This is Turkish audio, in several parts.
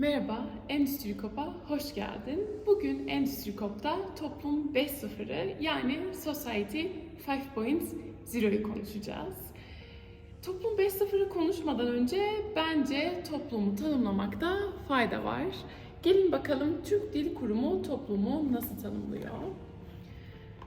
Merhaba, Endüstri Kop'a hoş geldin. Bugün Endüstri Kop'ta toplum 5.0'ı yani Society 5.0'ı konuşacağız. Toplum 5.0'ı konuşmadan önce bence toplumu tanımlamakta fayda var. Gelin bakalım Türk Dil Kurumu toplumu nasıl tanımlıyor?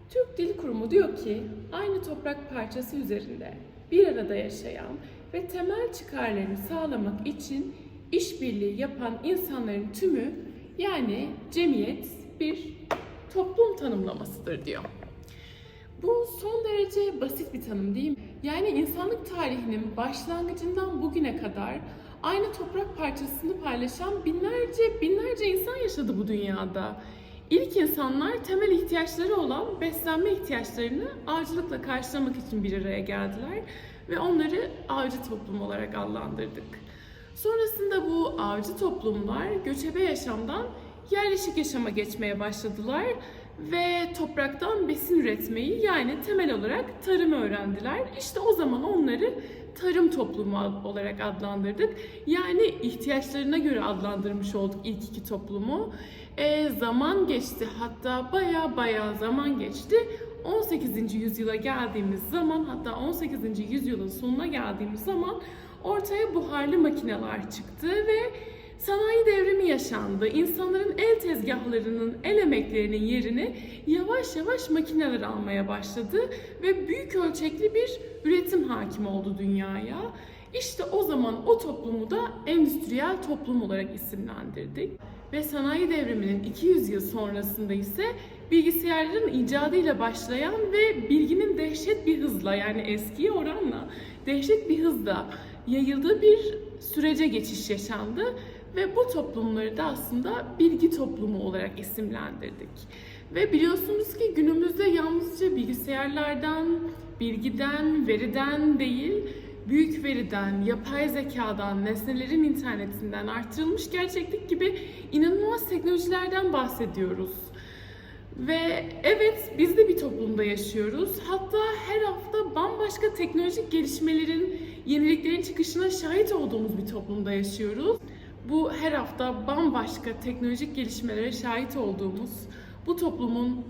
Türk Dil Kurumu diyor ki aynı toprak parçası üzerinde bir arada yaşayan ve temel çıkarlarını sağlamak için işbirliği yapan insanların tümü yani cemiyet bir toplum tanımlamasıdır diyor. Bu son derece basit bir tanım değil mi? Yani insanlık tarihinin başlangıcından bugüne kadar aynı toprak parçasını paylaşan binlerce binlerce insan yaşadı bu dünyada. İlk insanlar temel ihtiyaçları olan beslenme ihtiyaçlarını avcılıkla karşılamak için bir araya geldiler ve onları avcı toplum olarak adlandırdık. Sonrasında bu avcı toplumlar göçebe yaşamdan yerleşik yaşama geçmeye başladılar ve topraktan besin üretmeyi yani temel olarak tarımı öğrendiler. İşte o zaman onları tarım toplumu olarak adlandırdık. Yani ihtiyaçlarına göre adlandırmış olduk ilk iki toplumu. E, zaman geçti hatta baya baya zaman geçti. 18. yüzyıla geldiğimiz zaman hatta 18. yüzyılın sonuna geldiğimiz zaman ortaya buharlı makineler çıktı ve sanayi devrimi yaşandı. İnsanların el tezgahlarının, el emeklerinin yerini yavaş yavaş makineler almaya başladı ve büyük ölçekli bir üretim hakim oldu dünyaya. İşte o zaman o toplumu da endüstriyel toplum olarak isimlendirdik. Ve sanayi devriminin 200 yıl sonrasında ise bilgisayarların icadıyla başlayan ve bilginin dehşet bir hızla yani eskiye oranla dehşet bir hızla yayıldığı bir sürece geçiş yaşandı ve bu toplumları da aslında bilgi toplumu olarak isimlendirdik. Ve biliyorsunuz ki günümüzde yalnızca bilgisayarlardan, bilgiden, veriden değil, büyük veriden, yapay zekadan, nesnelerin internetinden, artırılmış gerçeklik gibi inanılmaz teknolojilerden bahsediyoruz. Ve evet biz de bir toplumda yaşıyoruz. Hatta her hafta bambaşka teknolojik gelişmelerin, yeniliklerin çıkışına şahit olduğumuz bir toplumda yaşıyoruz. Bu her hafta bambaşka teknolojik gelişmelere şahit olduğumuz bu toplumun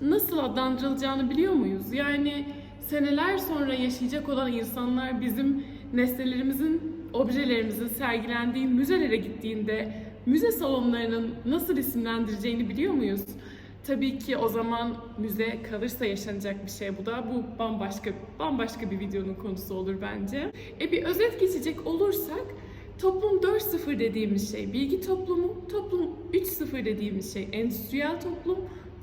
nasıl adlandırılacağını biliyor muyuz? Yani seneler sonra yaşayacak olan insanlar bizim nesnelerimizin, objelerimizin sergilendiği müzelere gittiğinde müze salonlarının nasıl isimlendireceğini biliyor muyuz? Tabii ki o zaman müze kalırsa yaşanacak bir şey bu da. Bu bambaşka bambaşka bir videonun konusu olur bence. E bir özet geçecek olursak toplum 4.0 dediğimiz şey bilgi toplumu, toplum 3.0 dediğimiz şey endüstriyel toplum,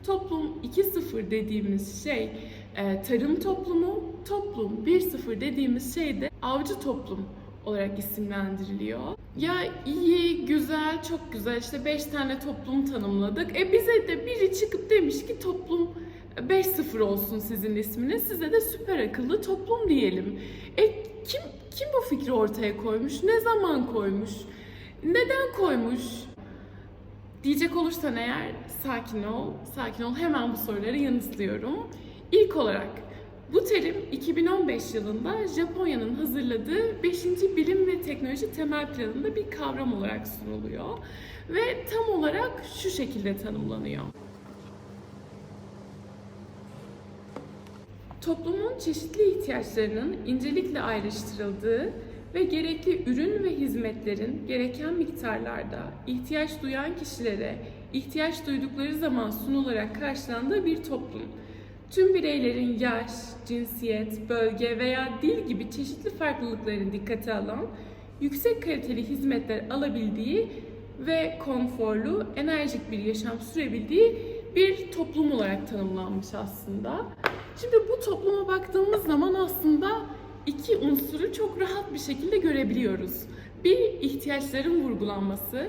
toplum 2.0 dediğimiz şey e, tarım toplumu, toplum 1.0 dediğimiz şey de avcı toplum olarak isimlendiriliyor. Ya iyi, güzel, çok güzel işte 5 tane toplum tanımladık. E bize de biri çıkıp demiş ki toplum 5-0 olsun sizin isminiz. Size de süper akıllı toplum diyelim. E kim kim bu fikri ortaya koymuş? Ne zaman koymuş? Neden koymuş? Diyecek olursan eğer sakin ol, sakin ol. Hemen bu soruları yanıtlıyorum. İlk olarak bu terim 2015 yılında Japonya'nın hazırladığı 5. Bilim ve Teknoloji Temel Planı'nda bir kavram olarak sunuluyor ve tam olarak şu şekilde tanımlanıyor. Toplumun çeşitli ihtiyaçlarının incelikle ayrıştırıldığı ve gerekli ürün ve hizmetlerin gereken miktarlarda ihtiyaç duyan kişilere ihtiyaç duydukları zaman sunularak karşılandığı bir toplum. Tüm bireylerin yaş, cinsiyet, bölge veya dil gibi çeşitli farklılıklarını dikkate alan, yüksek kaliteli hizmetler alabildiği ve konforlu, enerjik bir yaşam sürebildiği bir toplum olarak tanımlanmış aslında. Şimdi bu topluma baktığımız zaman aslında iki unsuru çok rahat bir şekilde görebiliyoruz. Bir ihtiyaçların vurgulanması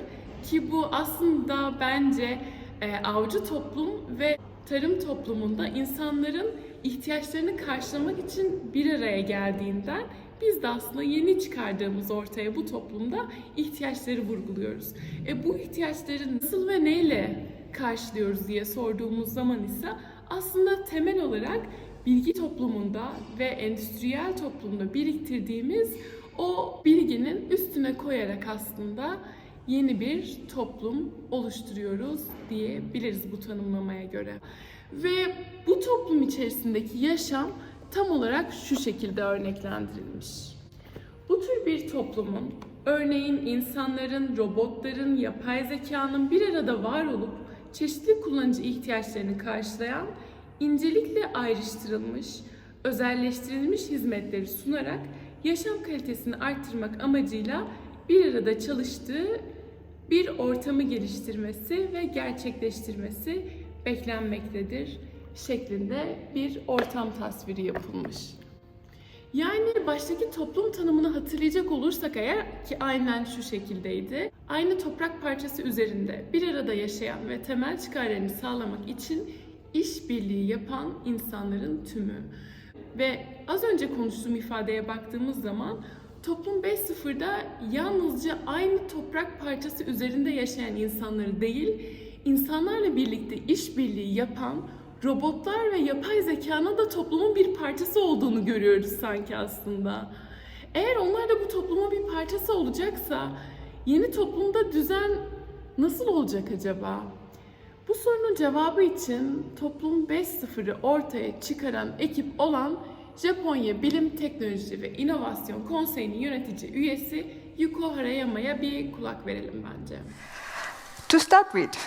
ki bu aslında bence e, avcı toplum ve tarım toplumunda insanların ihtiyaçlarını karşılamak için bir araya geldiğinden biz de aslında yeni çıkardığımız ortaya bu toplumda ihtiyaçları vurguluyoruz. E bu ihtiyaçları nasıl ve neyle karşılıyoruz diye sorduğumuz zaman ise aslında temel olarak bilgi toplumunda ve endüstriyel toplumda biriktirdiğimiz o bilginin üstüne koyarak aslında yeni bir toplum oluşturuyoruz diyebiliriz bu tanımlamaya göre. Ve bu toplum içerisindeki yaşam tam olarak şu şekilde örneklendirilmiş. Bu tür bir toplumun, örneğin insanların, robotların, yapay zekanın bir arada var olup çeşitli kullanıcı ihtiyaçlarını karşılayan, incelikle ayrıştırılmış, özelleştirilmiş hizmetleri sunarak yaşam kalitesini arttırmak amacıyla bir arada çalıştığı bir ortamı geliştirmesi ve gerçekleştirmesi beklenmektedir şeklinde bir ortam tasviri yapılmış. Yani baştaki toplum tanımını hatırlayacak olursak eğer ki aynen şu şekildeydi. Aynı toprak parçası üzerinde bir arada yaşayan ve temel çıkarlarını sağlamak için işbirliği yapan insanların tümü. Ve az önce konuştuğum ifadeye baktığımız zaman toplum 5.0'da yalnızca aynı toprak parçası üzerinde yaşayan insanları değil, insanlarla birlikte işbirliği yapan robotlar ve yapay zekanın da toplumun bir parçası olduğunu görüyoruz sanki aslında. Eğer onlar da bu toplumun bir parçası olacaksa yeni toplumda düzen nasıl olacak acaba? Bu sorunun cevabı için Toplum 5.0'ı ortaya çıkaran ekip olan Japonya Bilim, Teknoloji ve İnovasyon Konseyi'nin yönetici üyesi Yuko Harayama'ya bir kulak verelim bence. To start with,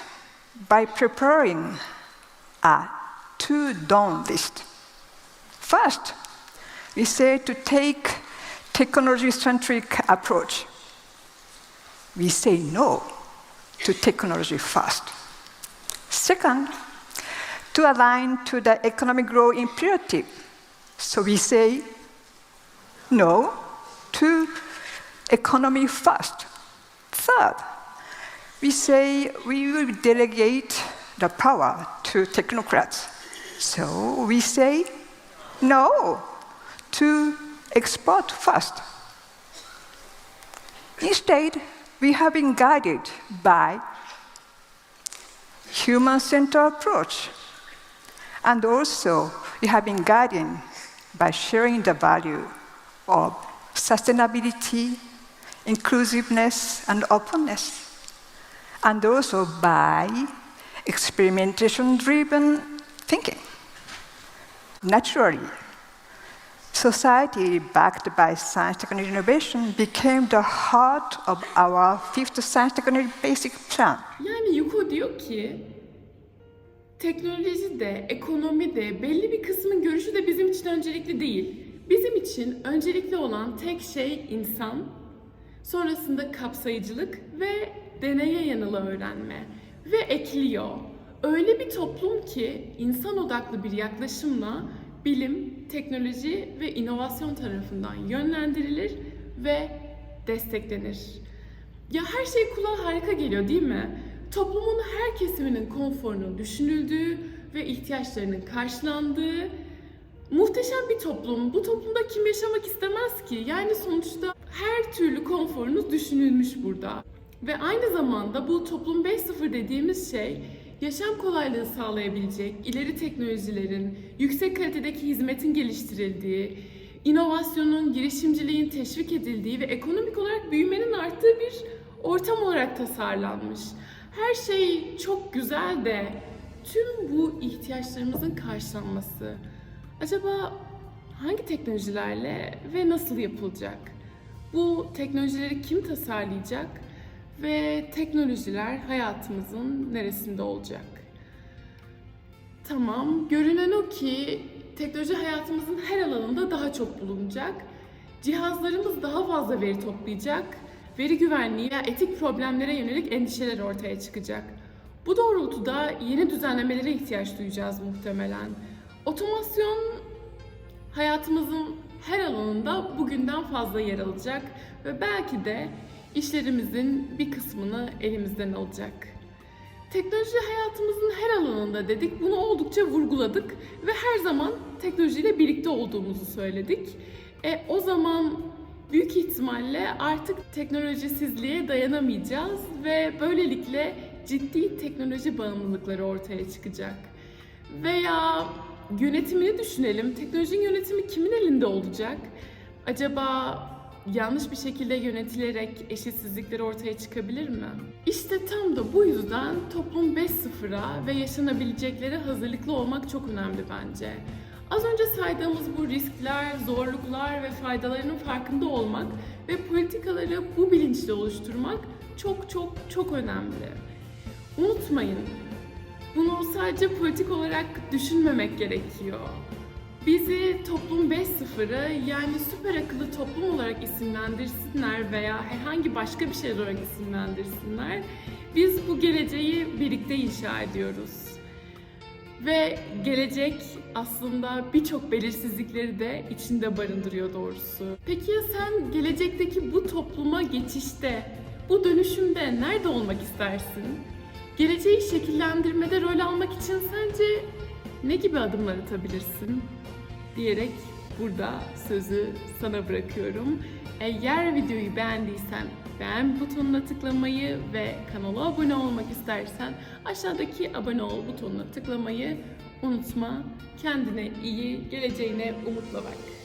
by preparing a to-done list. First, we say to take technology-centric approach. We say no to technology first. Second, to align to the economic growth imperative. So we say no to economy first. Third, we say we will delegate the power to technocrats. So we say no to export first. Instead, we have been guided by human-centered approach. And also, we have been guided by sharing the value of sustainability, inclusiveness, and openness. And also by experimentation-driven thinking. Naturally, society backed by science technology innovation became the heart of our fifth science technology basic plan. Yani Yuko diyor ki teknoloji de, ekonomi de, belli bir kısmın görüşü de bizim için öncelikli değil. Bizim için öncelikli olan tek şey insan, sonrasında kapsayıcılık ve deneye yanıla öğrenme. Ve ekliyor. Öyle bir toplum ki insan odaklı bir yaklaşımla bilim, teknoloji ve inovasyon tarafından yönlendirilir ve desteklenir. Ya her şey kulağa harika geliyor değil mi? Toplumun her kesiminin konforunun düşünüldüğü ve ihtiyaçlarının karşılandığı muhteşem bir toplum. Bu toplumda kim yaşamak istemez ki? Yani sonuçta her türlü konforunuz düşünülmüş burada. Ve aynı zamanda bu toplum 5.0 dediğimiz şey yaşam kolaylığı sağlayabilecek, ileri teknolojilerin, yüksek kalitedeki hizmetin geliştirildiği, inovasyonun, girişimciliğin teşvik edildiği ve ekonomik olarak büyümenin arttığı bir ortam olarak tasarlanmış. Her şey çok güzel de tüm bu ihtiyaçlarımızın karşılanması acaba hangi teknolojilerle ve nasıl yapılacak? Bu teknolojileri kim tasarlayacak ve teknolojiler hayatımızın neresinde olacak? Tamam, görünen o ki teknoloji hayatımızın her alanında daha çok bulunacak. Cihazlarımız daha fazla veri toplayacak. Veri güvenliği ve etik problemlere yönelik endişeler ortaya çıkacak. Bu doğrultuda yeni düzenlemelere ihtiyaç duyacağız muhtemelen. Otomasyon hayatımızın her alanında bugünden fazla yer alacak ve belki de işlerimizin bir kısmını elimizden alacak. Teknoloji hayatımızın her alanında dedik. Bunu oldukça vurguladık ve her zaman teknolojiyle birlikte olduğumuzu söyledik. E, o zaman büyük ihtimalle artık teknolojisizliğe dayanamayacağız ve böylelikle ciddi teknoloji bağımlılıkları ortaya çıkacak. Veya yönetimini düşünelim. Teknolojinin yönetimi kimin elinde olacak? Acaba yanlış bir şekilde yönetilerek eşitsizlikler ortaya çıkabilir mi? İşte tam da bu yüzden toplum 5.0'a ve yaşanabileceklere hazırlıklı olmak çok önemli bence. Az önce saydığımız bu riskler, zorluklar ve faydalarının farkında olmak ve politikaları bu bilinçle oluşturmak çok çok çok önemli. Unutmayın, bunu sadece politik olarak düşünmemek gerekiyor. Bizi toplum 5.0'ı yani süper akıllı toplum olarak isimlendirsinler veya herhangi başka bir şey olarak isimlendirsinler. Biz bu geleceği birlikte inşa ediyoruz. Ve gelecek aslında birçok belirsizlikleri de içinde barındırıyor doğrusu. Peki ya sen gelecekteki bu topluma geçişte, bu dönüşümde nerede olmak istersin? Geleceği şekillendirmede rol almak için sence ne gibi adımlar atabilirsin? Diyerek burada sözü sana bırakıyorum. Eğer videoyu beğendiysen beğen butonuna tıklamayı ve kanala abone olmak istersen aşağıdaki abone ol butonuna tıklamayı unutma. Kendine iyi, geleceğine umutla bak.